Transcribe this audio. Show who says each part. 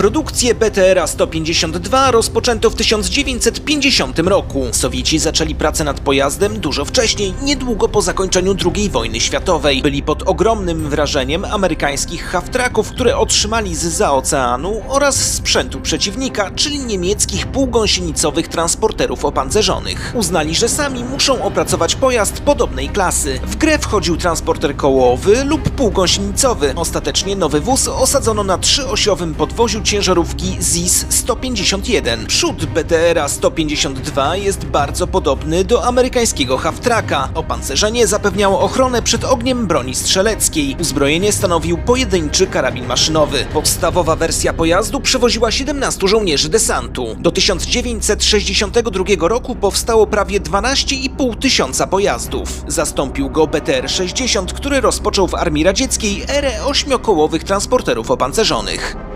Speaker 1: Produkcję BTR 152 rozpoczęto w 1950 roku. Sowieci zaczęli pracę nad pojazdem dużo wcześniej, niedługo po zakończeniu II wojny światowej. Byli pod ogromnym wrażeniem amerykańskich haftraków, które otrzymali z oceanu oraz sprzętu przeciwnika, czyli niemieckich półgąsienicowych transporterów opancerzonych. Uznali, że sami muszą opracować pojazd podobnej klasy. W grę wchodził transporter kołowy lub półgąsienicowy. Ostatecznie nowy wóz osadzono na trzyosiowym podwoziu ciężarówki ZIS-151. Przód BTR 152 jest bardzo podobny do amerykańskiego Haftraka. Opancerzenie zapewniało ochronę przed ogniem broni strzeleckiej. Uzbrojenie stanowił pojedynczy karabin maszynowy. Podstawowa wersja pojazdu przewoziła 17 żołnierzy desantu. Do 1962 roku powstało prawie 12,5 tysiąca pojazdów. Zastąpił go BTR-60, który rozpoczął w Armii Radzieckiej erę ośmiokołowych transporterów opancerzonych.